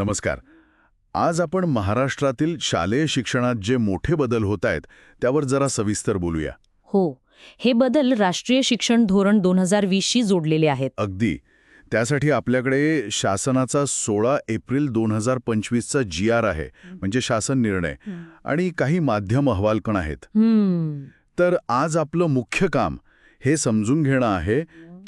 नमस्कार. आज आपण महाराष्ट्रातील शालेय शिक्षणात जे मोठे बदल होत आहेत त्यावर जरा सविस्तर बोलूया. हो हे बदल राष्ट्रीय शिक्षण धोरण दोन हजार वीसशी जोडलेले आहेत. अगदी. त्यासाठी आपल्याकडे शासनाचा सोळा एप्रिल दोन हजार पंचवीसचा जी आर आहे म्हणजे शासन निर्णय आणि काही माध्यम अहवालकण आहेत. तर आज आपलं मुख्य काम हे समजून घेणं आहे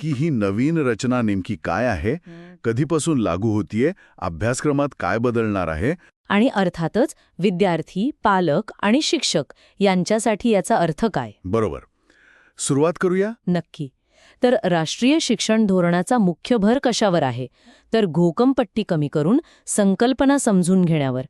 की ही नवीन रचना नेमकी काय आहे? कधीपासून लागू होतीये? अभ्यासक्रमात काय बदलणार आहे? आणि अर्थातच विद्यार्थी पालक आणि शिक्षक यांच्यासाठी याचा अर्थ काय? बरोबर. सुरुवात करूया? नक्की. तर राष्ट्रीय शिक्षण धोरणाचा मुख्य भर कशावर आहे? तर घोकमपट्टी कमी करून संकल्पना समजून घेण्यावर.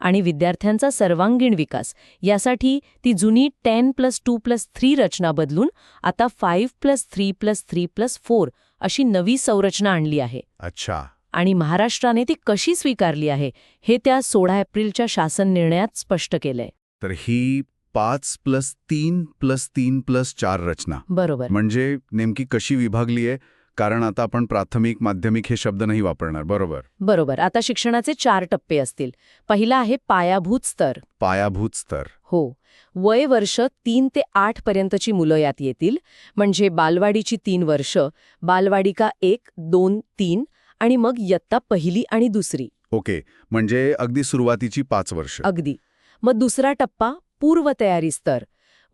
आणि विद्यार्थ्यांचा सर्वांगीण विकास. यासाठी ती जुनी ten plus two plus three रचना बदलून आता five plus three plus three plus four अशी नवी संरचना आणली आहे. अच्छा. आणि महाराष्ट्राने ती कशी स्वीकारली आहे हे त्या सोळा एप्रिलच्या शासन निर्णयात स्पष्ट केलंय. तर ही पाच प्लस तीन प्लस तीन प्लस चार रचना. बरोबर. म्हणजे नेमकी कशी विभागली आहे? कारण आता आपण प्राथमिक माध्यमिक हे शब्द नाही वापरणार. बरोबर. बरोबर. आता शिक्षणाचे चार टप्पे असतील. पहिला आहे पायाभूत स्तर. पायाभूत स्तर. हो. वय वर्ष तीन ते आठ पर्यंतची मुलं यात येतील. म्हणजे बालवाडीची तीन वर्ष बालवाडिका एक दोन तीन आणि मग इयत्ता पहिली आणि दुसरी. ओके. म्हणजे अगदी सुरुवातीची पाच वर्ष. अगदी. मग दुसरा टप्पा पूर्वतयारी स्तर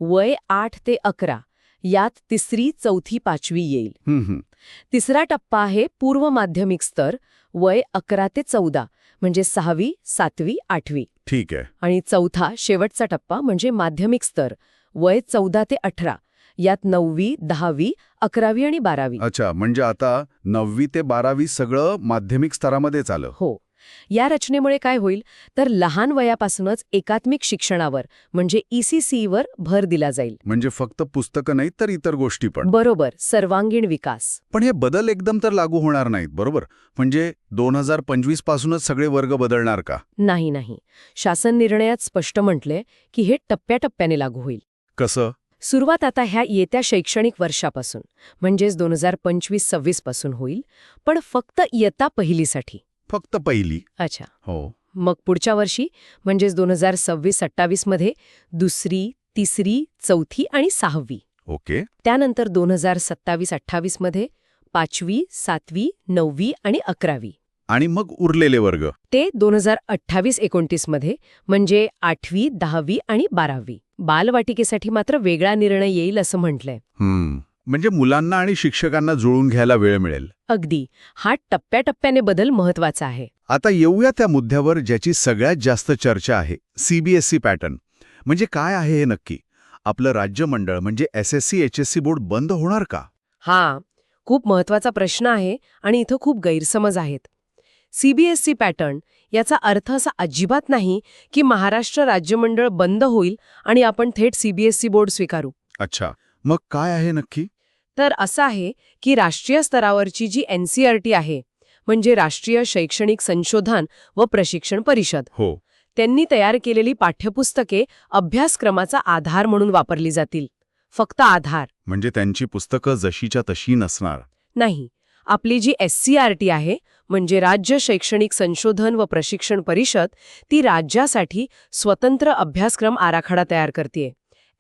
वय आठ ते अकरा यात तिसरी चौथी पाचवी येईल. तिसरा टप्पा आहे पूर्व माध्यमिक स्तर वय अकरा ते चौदा म्हणजे सहावी सातवी आठवी. ठीक आहे. आणि चौथा शेवटचा टप्पा म्हणजे माध्यमिक स्तर वय चौदा ते अठरा यात नववी दहावी अकरावी आणि बारावी. अच्छा म्हणजे आता नववी ते बारावी सगळं माध्यमिक स्तरामध्येच आलं. हो. या रचनेमुळे काय होईल? तर लहान वयापासूनच एकात्मिक शिक्षणावर म्हणजे ईसीसीवर भर दिला जाईल. म्हणजे फक्त पुस्तकं नाहीत तर इतर गोष्टी पण. बरोबर सर्वांगीण विकास. पण हे बदल एकदम तर लागू होणार नाहीत बरोबर? म्हणजे दोन हजार पंचवीस पासूनच सगळे वर्ग बदलणार का? नाही नाही. शासन निर्णयात स्पष्ट म्हटले की हे टप्प्याटप्प्याने लागू होईल. कसं? सुरुवात आता ह्या येत्या शैक्षणिक वर्षापासून म्हणजेच दोन हजार पंचवीस सव्वीसपासून होईल पण फक्त इयत्ता पहिलीसाठी. फक्त पहिली. अच्छा. हो. मग पुढच्या वर्षी म्हणजेच दोन हजार सव्वीस सत्तावीसमध्ये दुसरी तिसरी चौथी आणि सहावी. ओके. त्यानंतर दोन हजार सत्तावीस अठ्ठावीसमध्ये पाचवी सातवी नववी आणि अकरावी. आणि मग उरलेले वर्ग. ते दोन हजार अठ्ठावीस एकोणतीसमध्ये म्हणजे आठवी दहावी आणि बारावी. बालवाटिकेसाठी मात्र वेगळा निर्णय येईल असं म्हटलंय. हम्म. म्हणजे मुलांना आणि शिक्षकांना जुळून घ्यायला वेळ मिळेल. अगदी. हा टप्प्याटप्प्याने बदल महत्त्वाचा आहे. आता येऊया त्या मुद्द्यावर ज्याची सगळ्यात जास्त चर्चा आहे सीबीएसई पॅटर्न म्हणजे काय आहे हे नक्की? आपलं राज्य मंडळ म्हणजे S S C H S C board बंद होणार का? हा खूप महत्त्वाचा प्रश्न आहे आणि इथं खूप गैरसमज आहेत. सीबीएसई पॅटर्न याचा अर्थ असा अजिबात नाही की महाराष्ट्र राज्य मंडळ बंद होईल आणि आपण थेट सीबीएसई बोर्ड स्वीकारू. अच्छा. मग काय आहे नक्की? तर असं आहे की राष्ट्रीय स्तरावरची जी एन सी आर टी आहे म्हणजे राष्ट्रीय शैक्षणिक संशोधन व प्रशिक्षण परिषद हो. त्यांनी तयार केलेली पाठ्यपुस्तके अभ्यासक्रमाचा आधार म्हणून वापरली जातील. फक्त आधार. म्हणजे त्यांची पुस्तकं जशीच्या तशी नसणार. नाही. आपली जी एस सी आर टी आहे म्हणजे राज्य शैक्षणिक संशोधन व प्रशिक्षण परिषद ती राज्यासाठी स्वतंत्र अभ्यासक्रम आराखडा तयार करते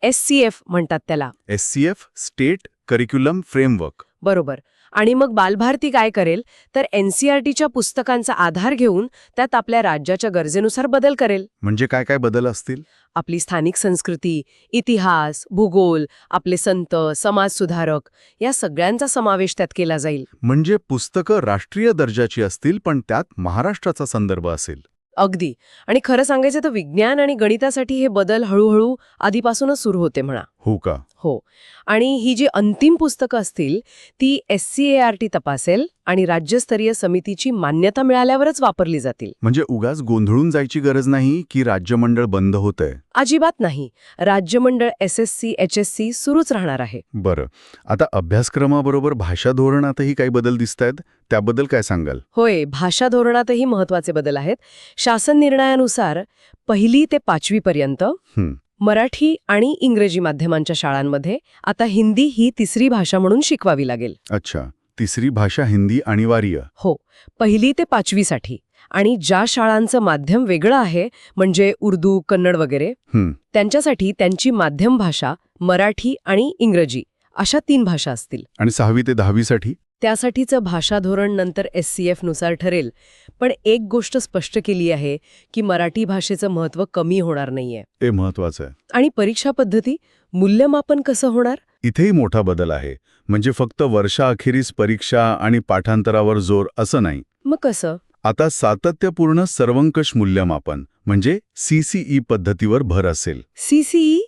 एस सी एफ म्हणतात त्याला. S C F state curriculum framework बरोबर. आणि मग बालभारती काय करेल? तर एनसीआरटीच्या पुस्तकांचा आधार घेऊन त्यात आपल्या राज्याच्या गरजेनुसार बदल करेल. म्हणजे काय काय बदल असतील? आपली स्थानिक संस्कृती इतिहास भूगोल आपले संत समाजसुधारक या सगळ्यांचा समावेश त्यात केला जाईल. म्हणजे पुस्तकं राष्ट्रीय दर्जाची असतील पण त्यात महाराष्ट्राचा संदर्भ असेल. अगदी. आणि खरं सांगायचं तर विज्ञान आणि गणितासाठी हे बदल हळूहळू आधीपासूनच सुरू होते म्हणा. हो का? हो. आणि ही जी अंतिम पुस्तकं असतील ती S C A R T तपासेल आणि राज्यस्तरीय समितीची मान्यता मिळाल्यावरच वापरली जातील. म्हणजे उगाच गोंधळून जायची गरज नाही की राज्यमंडळ बंद होतंय? अजिबात नाही. राज्यमंडळ S S C H S C सुरूच राहणार आहे. बरं. आता अभ्यासक्रमाबरोबर भाषा धोरणातही काही बदल दिसत आहेत त्याबद्दल काय सांगाल? होय भाषा धोरणातही महत्त्वाचे बदल आहेत. शासन निर्णयानुसार पहिली ते पाचवीपर्यंत. मराठी आणि इंग्रजी माध्यमांच्या शाळांमध्ये आता हिंदी ही तिसरी भाषा म्हणून शिकवावी लागेल. अच्छा तिसरी भाषा हिंदी अनिवार्य. हो पहिली ते पाचवीसाठी. आणि ज्या शाळांचं माध्यम वेगळं आहे म्हणजे उर्दू कन्नड वगैरे त्यांच्यासाठी त्यांची माध्यम भाषा मराठी आणि इंग्रजी अशा तीन भाषा असतील. आणि सहावी ते दहावीसाठी? त्यासाठीचं भाषा धोरण नंतर एस सी एफनुसार ठरेल. पण एक गोष्ट स्पष्ट केली आहे की मराठी भाषेचं महत्त्व कमी होणार नाहीये. हे महत्वाचं आहे. आणि परीक्षा पद्धती मूल्यमापन कसं होणार? इथेही मोठा बदल आहे. म्हणजे फक्त वर्षाअखेरीस परीक्षा आणि पाठांतरावर जोर असं नाही. मग कसं? आता सातत्यपूर्ण सर्वंकष मूल्यमापन म्हणजे सीसीई पद्धतीवर भर असेल. CCE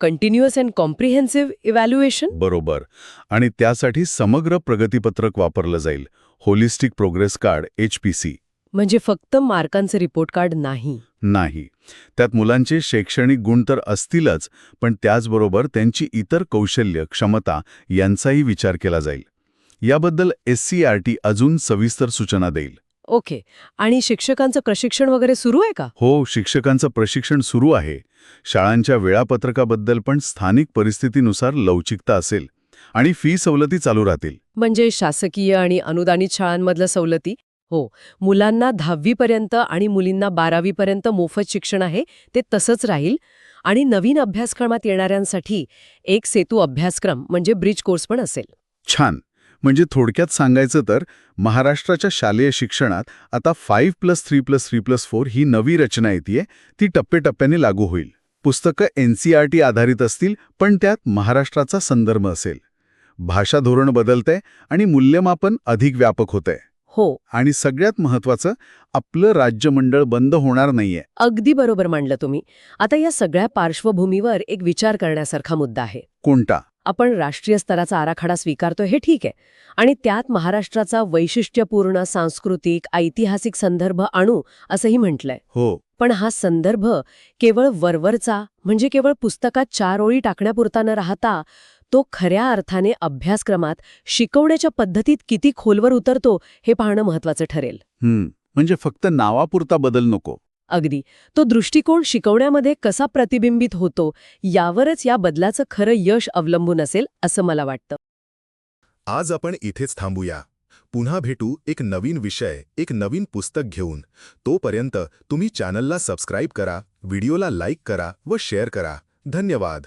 continuous and comprehensive evaluation? बरोबर. आणि त्यासाठी समग्र प्रगतीपत्रक वापरलं जाईल. Holistic progress card H P C म्हणजे फक्त मार्कांचं रिपोर्ट कार्ड नाही. नाही. त्यात मुलांचे शैक्षणिक गुण तर असतीलच पण त्याचबरोबर त्यांची इतर कौशल्य क्षमता यांचाही विचार केला जाईल. याबद्दल एस अजून सविस्तर सूचना देईल. ओके. आणि शिक्षकांचं प्रशिक्षण वगैरे सुरू आहे का? हो शिक्षकांचं प्रशिक्षण सुरू आहे. शाळांच्या वेळापत्रकाबद्दल पण स्थानिक परिस्थितीनुसार लवचिकता असेल आणि फी सवलती चालू राहतील. म्हणजे शासकीय आणि अनुदानित शाळांमधल्या सवलती? हो. मुलांना दहावीपर्यंत आणि मुलींना बारावीपर्यंत मोफत शिक्षण आहे ते तसंच राहील. आणि नवीन अभ्यासक्रमात येणाऱ्यांसाठी एक सेतू अभ्यासक्रम म्हणजे ब्रिज कोर्स पण असेल. छान. म्हणजे थोडक्यात सांगायचं तर महाराष्ट्राच्या शालेय शिक्षणात आता five plus three plus three plus four ही नवी रचना येते ती टप्प्याटप्प्याने लागू होईल. पुस्तकं एन सी आर टी आधारित असतील पण त्यात महाराष्ट्राचा संदर्भ असेल. भाषा धोरण बदलतंय आणि मूल्यमापन अधिक व्यापक होतंय. हो. आणि सगळ्यात महत्वाचं आपलं राज्यमंडळ बंद होणार नाहीये. अगदी बरोबर मांडलं तुम्ही. आता या सगळ्या पार्श्वभूमीवर एक विचार करण्यासारखा मुद्दा आहे. कोणता? आपण राष्ट्रीय स्तराचा आराखडा स्वीकारतो हे ठीक आहे. आणि त्यात महाराष्ट्राचा वैशिष्ट्यपूर्ण सांस्कृतिक ऐतिहासिक संदर्भ आणू असंही म्हटलंय. हो. पण हा संदर्भ केवळ वरवरचा म्हणजे केवळ पुस्तकात चार ओळी टाकण्यापुरता न राहता तो खऱ्या अर्थाने अभ्यासक्रमात शिकवण्याच्या पद्धतीत किती खोलवर उतरतो हे पाहणं महत्वाचं ठरेल. म्हणजे फक्त नावापुरता बदल नको. अगदी. तो दृष्टिकोन शिकवण्यामध्ये कसा प्रतिबिंबित होतो यावरच या बदलाचं खरं यश अवलंबून असेल असं मला वाटतं. आज आपण इथेच थांबूया. पुन्हा भेटू एक नवीन विषय एक नवीन पुस्तक घेऊन. तोपर्यंत तुम्ही चॅनलला सबस्क्राईब करा व्हिडिओला लाईक करा व शेअर करा. धन्यवाद.